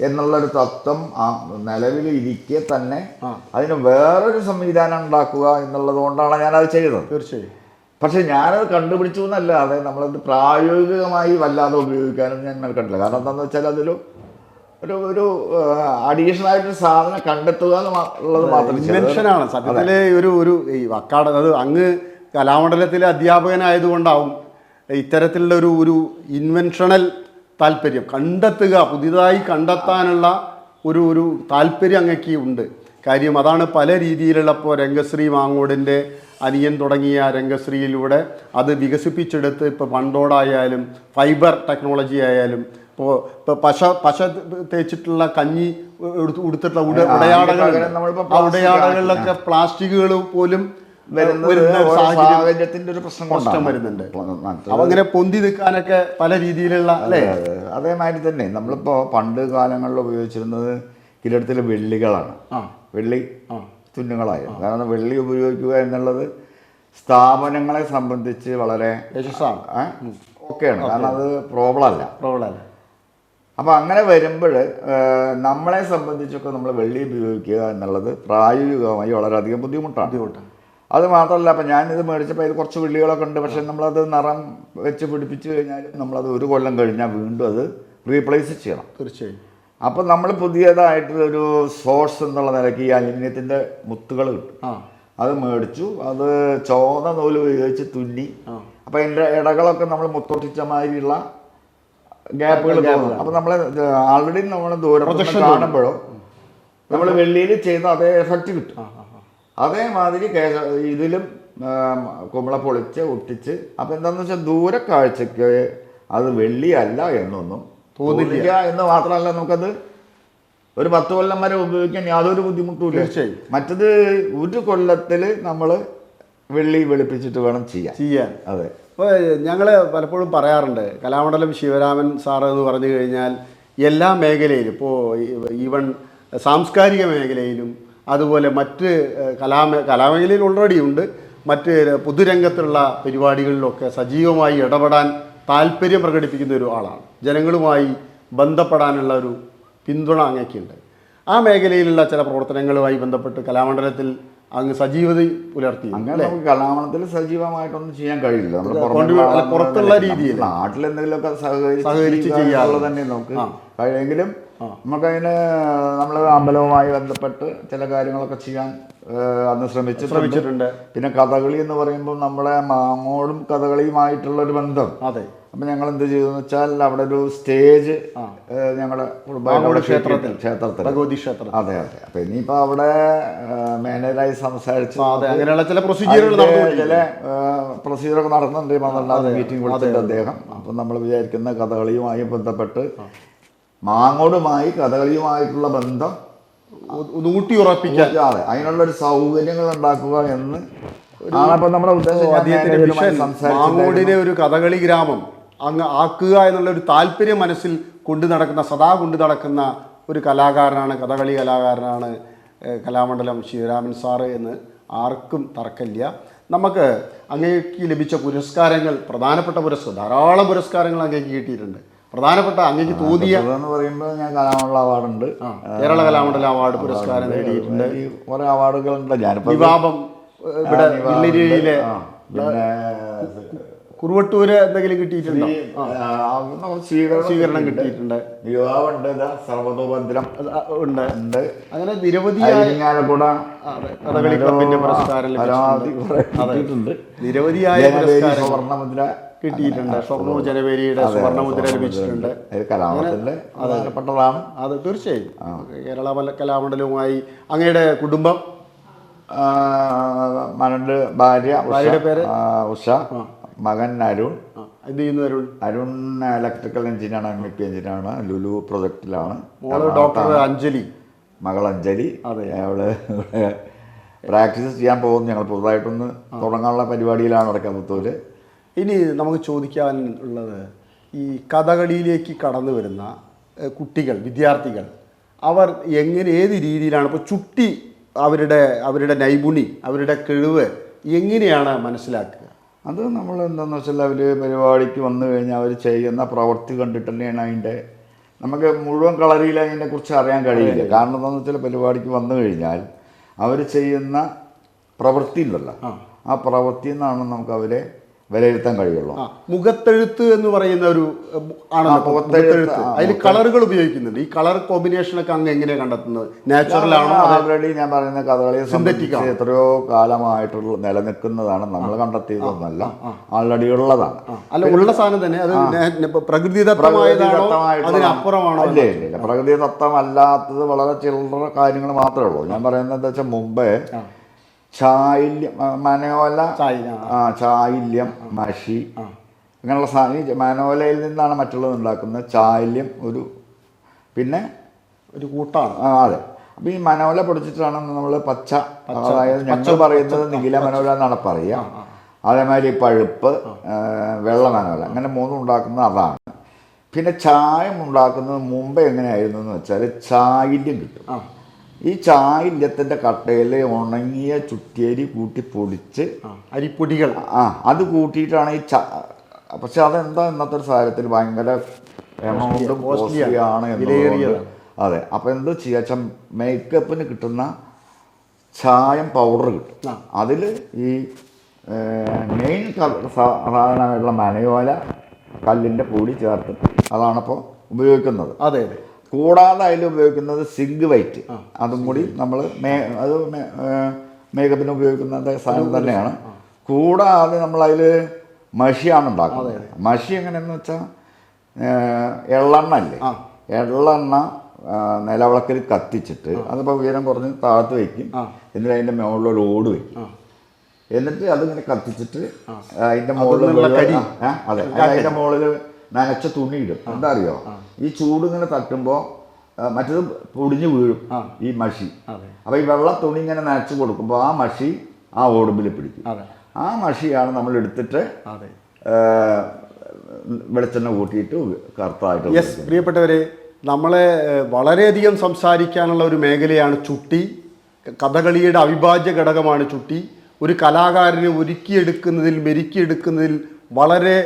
എന്നുള്ളൊരു തത്വം ആ നിലവിൽ ഇരിക്കെ തന്നെ അതിന് വേറൊരു സംവിധാനം ഉണ്ടാക്കുക എന്നുള്ളത് കൊണ്ടാണ് ഞാനത് ചെയ്തത്. തീർച്ചയായും. പക്ഷെ ഞാനത് കണ്ടുപിടിച്ചു എന്നല്ലാതെ നമ്മളത് പ്രായോഗികമായി വല്ലാതെ ഉപയോഗിക്കാനും ഞാൻ കണ്ടില്ല. കാരണം എന്താണെന്ന് വെച്ചാൽ അതൊരു ഒരു ഒരു അഡീഷണൽ ആയിട്ട് സാധനം കണ്ടെത്തുക എന്നുള്ളത് മാത്രം സത്യത്തിൽ ഒരു ഒരു ഈ വക്കാട് അത് അങ്ങ് കലാമണ്ഡലത്തിലെ അധ്യാപകനായതുകൊണ്ടാവും ഇത്തരത്തിലുള്ള ഒരു ഒരു ഇൻവെൻഷണൽ താല്പര്യം. കണ്ടെത്തുക പുതിയതായി കണ്ടെത്താനുള്ള ഒരു ഒരു താല്പര്യം അങ്ങക്ക് ഉണ്ട്. കാര്യം അതാണ് പല രീതിയിലുള്ള ഇപ്പോൾ രംഗശ്രീ മാങ്ങോടിന്റെ അനിയൻ തുടങ്ങിയ രംഗശ്രീയിലൂടെ അത് വികസിപ്പിച്ചെടുത്ത് ഇപ്പോൾ പണ്ടോടായാലും ഫൈബർ ടെക്നോളജി ആയാലും ഇപ്പോൾ ഇപ്പോൾ പശ പശ തേച്ചിട്ടുള്ള കഞ്ഞി എടുത്ത് ഉടുത്തിട്ടുള്ള ഉട ഉടയാടകൾ ആ ഉടയാടകളിലൊക്കെ പ്ലാസ്റ്റിക്കുകൾ പോലും സാഹചര്യത്തിന്റെ ഒരു പ്രശ്നം. വരുന്നുണ്ട്. അപ്പൊ അങ്ങനെ പൊന്തി നിൽക്കാനൊക്കെ പല രീതിയിലുള്ള അല്ലേ? അതെ, അതേമാതിരി തന്നെ നമ്മളിപ്പോ പണ്ട് കാലങ്ങളിൽ ഉപയോഗിച്ചിരുന്നത് കിരീടത്തിലെ വെള്ളികളാണ്. വെള്ളി തുന്നുകളായിരുന്നു കാരണം വെള്ളി ഉപയോഗിക്കുക എന്നുള്ളത് സ്ഥാപനങ്ങളെ സംബന്ധിച്ച് വളരെ ഓക്കെയാണ്. കാരണം അത് പ്രോബ്ലം അല്ല. പ്രോബ്ലം അല്ല. അപ്പോൾ അങ്ങനെ വരുമ്പോൾ നമ്മളെ സംബന്ധിച്ചൊക്കെ നമ്മൾ വെള്ളി ഉപയോഗിക്കുക എന്നുള്ളത് പ്രായോഗികമായി വളരെയധികം ബുദ്ധിമുട്ടാണ്. ബുദ്ധിമുട്ടാണ്. അത് മാത്രമല്ല അപ്പം ഞാനിത് മേടിച്ചപ്പോൾ അതിൽ കുറച്ച് വെള്ളികളൊക്കെ ഉണ്ട്. പക്ഷെ നമ്മളത് നിറം വെച്ച് പിടിപ്പിച്ച് കഴിഞ്ഞാൽ നമ്മളത് ഒരു കൊല്ലം കഴിഞ്ഞാൽ വീണ്ടും അത് റീപ്ലേസ് ചെയ്യണം. തീർച്ചയായും. അപ്പം നമ്മൾ പുതിയതായിട്ടൊരു സോഴ്സ് എന്നുള്ള നിലയ്ക്ക് ഈ അലുമിനിയത്തിന്റെ മുത്തുകൾ കിട്ടും. അത് മേടിച്ചു അത് ചോന്ന നൂൽ ഉപയോഗിച്ച് തുന്നി. അപ്പം അതിന്റെ ഇടകളൊക്കെ നമ്മൾ മുത്തൊട്ടിച്ച മാതിരിയുള്ള ഗ്യാപ്പുകൾ തോന്നും അപ്പം നമ്മൾ ആൾറെഡി നമ്മൾ ദൂരം കാണുമ്പോഴോ നമ്മൾ വെള്ളിയിൽ ചെയ്ത അതേ എഫക്റ്റ് കിട്ടും. അതേമാതിരി കേശ ഇതിലും കുമ്പള പൊളിച്ച് ഒട്ടിച്ച്. അപ്പം എന്താണെന്ന് വെച്ചാൽ ദൂരക്കാഴ്ചയ്ക്ക് അത് വെള്ളിയല്ല എന്നൊന്നും തോന്നില്ല. എന്ന് മാത്രമല്ല നമുക്കത് ഒരു പത്ത് കൊല്ലം വരെ ഉപയോഗിക്കാൻ യാതൊരു ബുദ്ധിമുട്ടുമില്ല. തീർച്ചയായും. മറ്റത് ഒരു കൊല്ലത്തിൽ നമ്മൾ വെള്ളി വെളുപ്പിച്ചിട്ട് വേണം ചെയ്യാൻ. ചെയ്യാൻ. അതെ. അപ്പോൾ ഞങ്ങൾ പലപ്പോഴും പറയാറുണ്ട് കലാമണ്ഡലം ശിവരാമൻ സാർ എന്ന് പറഞ്ഞു കഴിഞ്ഞാൽ എല്ലാ മേഖലയിലും ഇപ്പോൾ ഈവൺ സാംസ്കാരിക മേഖലയിലും അതുപോലെ മറ്റ് കലാ കലാമേ കലാമേഖലയിൽ ഓൾറെഡി ഉണ്ട്. മറ്റ് പൊതുരംഗത്തുള്ള പരിപാടികളിലൊക്കെ സജീവമായി ഇടപെടാൻ താല്പര്യം പ്രകടിപ്പിക്കുന്ന ഒരു ആളാണ്. ജനങ്ങളുമായി ബന്ധപ്പെടാനുള്ള ഒരു പിന്തുണ അങ്ങേക്കുണ്ട്. ആ മേഖലയിലുള്ള ചില പ്രവർത്തനങ്ങളുമായി ബന്ധപ്പെട്ട് കലാമണ്ഡലത്തിൽ അങ്ങ് സജീവത പുലർത്തി. അങ്ങനെ കലാമണ്ഡലത്തിൽ കലാമണത്തിൽ സജീവമായിട്ടൊന്നും ചെയ്യാൻ കഴിയില്ല. നമ്മൾ പുറത്തുള്ള രീതിയിൽ. നാട്ടിൽ എന്തെങ്കിലുമൊക്കെ സഹകരിച്ച് ചെയ്യുക തന്നെ നമുക്ക് കഴിയെങ്കിലും നമുക്കതിന് നമ്മൾ അമ്പലവുമായി ബന്ധപ്പെട്ട് ചില കാര്യങ്ങളൊക്കെ ചെയ്യാൻ അന്ന് ശ്രമിച്ചിട്ടുണ്ട്. പിന്നെ കഥകളി എന്ന് പറയുമ്പോൾ നമ്മളെ മാങ്ങോടും കഥകളിയുമായിട്ടുള്ള ഒരു ബന്ധം. അതെ. അപ്പം ഞങ്ങൾ എന്ത് ചെയ്തു എന്ന് വെച്ചാൽ അവിടെ ഒരു സ്റ്റേജ് ഞങ്ങളെ ക്ഷേത്രത്തിൽ. ക്ഷേത്രത്തിൽ. ഭഗവതി ക്ഷേത്രം അതെ അതെ. അപ്പം ഇനിയിപ്പോൾ അവിടെ മാനേജറായി സംസാരിച്ചു അങ്ങനെയുള്ള ചില പ്രൊസീജിയറുകൾ ചില പ്രൊസീജിയറൊക്കെ നടന്നുണ്ട് പന്ത്രണ്ടാമത് മീറ്റിംഗ് വിളിച്ചിട്ട് അദ്ദേഹം. അപ്പം നമ്മൾ വിചാരിക്കുന്ന കഥകളിയുമായി ബന്ധപ്പെട്ട് മാങ്ങോടുമായി കഥകളിയുമായിട്ടുള്ള ബന്ധം ഊട്ടി ഉറപ്പിക്കാൻ. അതെ. അതിനുള്ള ഒരു സൗകര്യങ്ങൾ ഉണ്ടാക്കുക എന്ന് മാങ്ങോടിനെ ഒരു കഥകളി ഗ്രാമം അങ്ങ് ആക്കുക എന്നുള്ള ഒരു താല്പര്യം മനസ്സിൽ കൊണ്ടു നടക്കുന്ന സദാ കൊണ്ടു നടക്കുന്ന ഒരു കലാകാരനാണ് കഥകളി കലാകാരനാണ് കലാമണ്ഡലം ശ്രീരാമൻ സാറ് എന്ന് ആർക്കും തർക്കമില്ല. നമുക്ക് അങ്ങേക്ക് ലഭിച്ച പുരസ്കാരങ്ങൾ പ്രധാനപ്പെട്ട പുരസ്കാരം ധാരാളം പുരസ്കാരങ്ങൾ അങ്ങേക്ക് കിട്ടിയിട്ടുണ്ട്. പ്രധാനപ്പെട്ട അങ്ങേക്ക് തോന്നിയ എന്ന് പറയുമ്പോൾ ഞാൻ കലാമണ്ഡല അവാർഡുണ്ട്. ഉണ്ട് കേരള കലാമണ്ഡലം അവാർഡ് പുരസ്കാരം നേടിയിട്ടുണ്ട്. കുറേ അവാർഡുകളുണ്ട്. ഞാനിപ്പോൾ വിവാഹം ഇവിടെ പിന്നെ കുറുവട്ടൂര് എന്തെങ്കിലും കിട്ടിയിട്ടുണ്ടോ? സ്വീകരണം കിട്ടിയിട്ടുണ്ട്. വിവാഹമുണ്ട് ആ, ഉണ്ട്. ഉണ്ട്. അങ്ങനെ അതെ, കഥകളി ക്ലബിന്റെ പുരസ്കാരം നിരവധിയായ പുരസ്കാരം കിട്ടിയിട്ടുണ്ട്. സ്വർണ ജനവേരിയുടെ സ്വർണമുദ്ര ലഭിച്ചിട്ടുണ്ട്. കലാമണ്ഡലം അത് തീർച്ചയായും. കേരള കലാമണ്ഡലവുമായി അങ്ങയുടെ കുടുംബം? മനുണ്ട് ഭാര്യ. ഭാര്യയുടെ പേര്? ഉഷ. മകൻ അരുൺ. എന്ത് ചെയ്യുന്നു അരുൺ? അരുൺ ഇലക്ട്രിക്കൽ എഞ്ചിനാണ് എം പി എഞ്ചിനാണ് ലുലു പ്രൊജക്റ്റിലാണ്. ഡോക്ടർ അഞ്ജലി. മകൾ അഞ്ജലി. അതെ. അവൾ പ്രാക്ടീസ് ചെയ്യാൻ പോകുന്നു. ഞങ്ങൾ പുതുതായിട്ടൊന്ന് തുടങ്ങാനുള്ള പരിപാടിയിലാണ് അടക്കമ്പത്തൂര് ഇനി നമുക്ക് ചോദിക്കാൻ ഉള്ളത് ഈ കഥകളിയിലേക്ക് കടന്നു വരുന്ന കുട്ടികൾ വിദ്യാർത്ഥികൾ അവർ എങ്ങനെ ഏത് രീതിയിലാണ് ഇപ്പോൾ ചുട്ടി അവരുടെ അവരുടെ നൈപുണി അവരുടെ കഴിവ് എങ്ങനെയാണ് മനസ്സിലാക്കുക? അത് നമ്മൾ എന്താണെന്ന് വെച്ചാൽ അവർ പരിപാടിക്ക് വന്നു കഴിഞ്ഞാൽ അവർ ചെയ്യുന്ന പ്രവൃത്തി കണ്ടിട്ട് തന്നെയാണ് അതിന്റെ നമുക്ക് മുഴുവൻ കളറിയിൽ അതിനെ കുറിച്ച് അറിയാൻ കഴിയില്ല. കാരണം എന്താണെന്ന് വെച്ചാൽ പരിപാടിക്ക് വന്നു കഴിഞ്ഞാൽ അവർ ചെയ്യുന്ന പ്രവൃത്തി ഉണ്ടല്ലോ. ആ. പ്രവൃത്തി നിന്നാണ് നമുക്ക് അവരെ വിലയിരുത്താൻ കഴിയുള്ളൂ. മുഖത്തെഴുത്ത് എന്ന് പറയുന്ന ഒരു ആണ് മുഖത്തെഴുത്ത്, അതിൽ കളറുകൾ ഉപയോഗിക്കുന്നുണ്ട്. ഈ കളർ കോമ്പിനേഷനൊക്കെ അങ്ങ് എങ്ങനെയാണ് കണ്ടെത്തുന്നത്? നാച്ചുറൽ ആണോ അതോ ആൾറെഡി ഞാൻ പറയുന്ന കഥകളി സിന്തറ്റിക്കാണ് എത്രയോ കാലമായിട്ടുള്ള നിലനിൽക്കുന്നതാണ് നമ്മൾ കണ്ടെത്തിയതൊന്നല്ല ആൾറെഡി ഉള്ളതാണ്. അല്ല ഉള്ള സാധനം തന്നെ. അത് പ്രകൃതിദത്തമായതാണോ? അതിനപ്പുറമാണോ ഇല്ല പ്രകൃതിദത്തമല്ലാത്തത് വളരെ ചില്ലറ കാര്യങ്ങൾ മാത്രമേ ഉള്ളൂ. ഞാൻ പറയുന്നത് എന്താ വെച്ചാൽ മുമ്പേ ചായില്യം മനോല ആ. ചായില്യം മഷി അങ്ങനെയുള്ള സാധനം. മനോലയിൽ നിന്നാണ് മറ്റുള്ളത് ഉണ്ടാക്കുന്നത്. ചായില്യം ഒരു പിന്നെ ഒരു കൂട്ടാണ്. ആ അതെ. അപ്പം ഈ മനോല പൊടിച്ചിട്ടാണ് നമ്മൾ പച്ച അതായത് ഞങ്ങൾ പറയുന്നത് നീല മനോല എന്നാണ് പറയുക. അതേമാതിരി പഴുപ്പ് വെള്ള മനോല. അങ്ങനെ മൂന്നും ഉണ്ടാക്കുന്നത് അതാണ്. പിന്നെ ചായം ഉണ്ടാക്കുന്നത് മുമ്പ് എങ്ങനെയായിരുന്നു എന്ന് വെച്ചാൽ ചായില്യം കിട്ടും. ഈ ചായില്യത്തിന്റെ കട്ടയിൽ ഉണങ്ങിയ ചുറ്റിയരി കൂട്ടി പൊടിച്ച് അരിപ്പൊടികൾ. ആ അത് കൂട്ടിയിട്ടാണ് ഈ ച പക്ഷെ അതെന്താ ഇന്നത്തെ ഒരു സാഹചര്യത്തിൽ ഭയങ്കര എമൗണ്ട് കോസ്റ്റ്ലിയാണ്. അതെ അപ്പോൾ എന്ത് ചെയ്യുക വെച്ചാൽ മേക്കപ്പിന് കിട്ടുന്ന ചായം പൗഡർ കിട്ടും. അതിൽ ഈ മെയിൻ സാധനമായിട്ടുള്ള മനയോല കല്ലിന്റെ പൊടി ചേർത്ത് അതാണിപ്പോൾ ഉപയോഗിക്കുന്നത്. അതെ അതെ. കൂടാതെ അതിൽ ഉപയോഗിക്കുന്നത് സിങ്ക് വൈറ്റ്. അതും കൂടി നമ്മൾ മേ അത് മേക്കപ്പിന് ഉപയോഗിക്കുന്ന സാധനം തന്നെയാണ്. കൂടാതെ നമ്മൾ അതിൽ മഷിയാണ് ഉണ്ടാക്കുന്നത്. മഷി എങ്ങനെയെന്ന് വെച്ചാൽ എള്ളെണ്ണ അല്ലേ. എള്ളെണ്ണ നിലവിളക്കിൽ കത്തിച്ചിട്ട് അതിപ്പോൾ ഉയരം കുറഞ്ഞ് താഴത്ത് വയ്ക്കും. എന്നിട്ട് അതിന്റെ മുകളിലൊരു ഓട് വയ്ക്കും. എന്നിട്ട് അതിങ്ങനെ കത്തിച്ചിട്ട് അതിന്റെ മുകളിൽ അതെ. അതിന്റെ മുകളിൽ നനച്ച തുണി ഇടും എന്താ അറിയോ ഈ ചൂട് ഇങ്ങനെ തട്ടുമ്പോൾ മറ്റത് പൊടിഞ്ഞു വീഴും ഈ മഷി. അതെ. അപ്പൊ ഈ വെള്ള തുണി ഇങ്ങനെ നനച്ചു കൊടുക്കുമ്പോൾ ആ മഷി ആ ഓടുമ്പിൽ പിടിക്കും. ആ മഷിയാണ് നമ്മൾ എടുത്തിട്ട് വെളിച്ചെണ്ണ കൂട്ടിയിട്ട് കറുത്തായിട്ട് യെസ് പ്രിയപ്പെട്ടവരെ നമ്മളെ വളരെയധികം സംസാരിക്കാനുള്ള ഒരു മേഖലയാണ് ചുട്ടി. കഥകളിയുടെ അവിഭാജ്യ ഘടകമാണ് ചുട്ടി. ഒരു കലാകാരനെ ഒരുക്കിയെടുക്കുന്നതിൽ മെരുക്കിയെടുക്കുന്നതിൽ വളരെ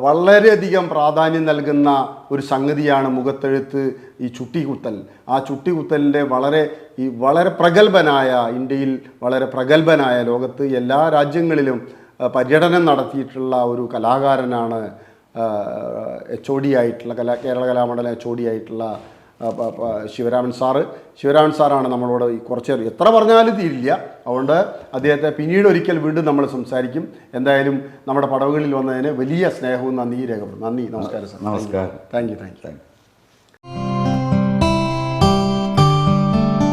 വളരെയധികം പ്രാധാന്യം നൽകുന്ന ഒരു സംഗതിയാണ് മുഖത്തെഴുത്ത് ഈ ചുട്ടികുത്തൽ. ആ ചുട്ടികുത്തലിന്റെ വളരെ ഈ വളരെ പ്രഗത്ഭനായ ഇന്ത്യയിൽ വളരെ പ്രഗത്ഭനായ ലോകത്ത് എല്ലാ രാജ്യങ്ങളിലും പര്യടനം നടത്തിയിട്ടുള്ള ഒരു കലാകാരനാണ് എച്ച് ഒ ഡി ആയിട്ടുള്ള കലാ Kerala Kalamandalam H O D ആയിട്ടുള്ള ശിവരാമൻ സാറ്. ശിവരാമൻ സാറാണ് നമ്മളോട് കുറച്ച് എത്ര പറഞ്ഞാലും തീരില്ല. അതുകൊണ്ട് അദ്ദേഹത്തെ പിന്നീട് ഒരിക്കൽ വീണ്ടും നമ്മൾ സംസാരിക്കും. എന്തായാലും നമ്മുടെ പടവുകളിൽ വന്നതിന് വലിയ സ്നേഹവും നന്ദി രേഖപ്പെടും നന്ദി. നമസ്കാരം സാർ. നമസ്കാരം. Thank you. Thank you. Thank you.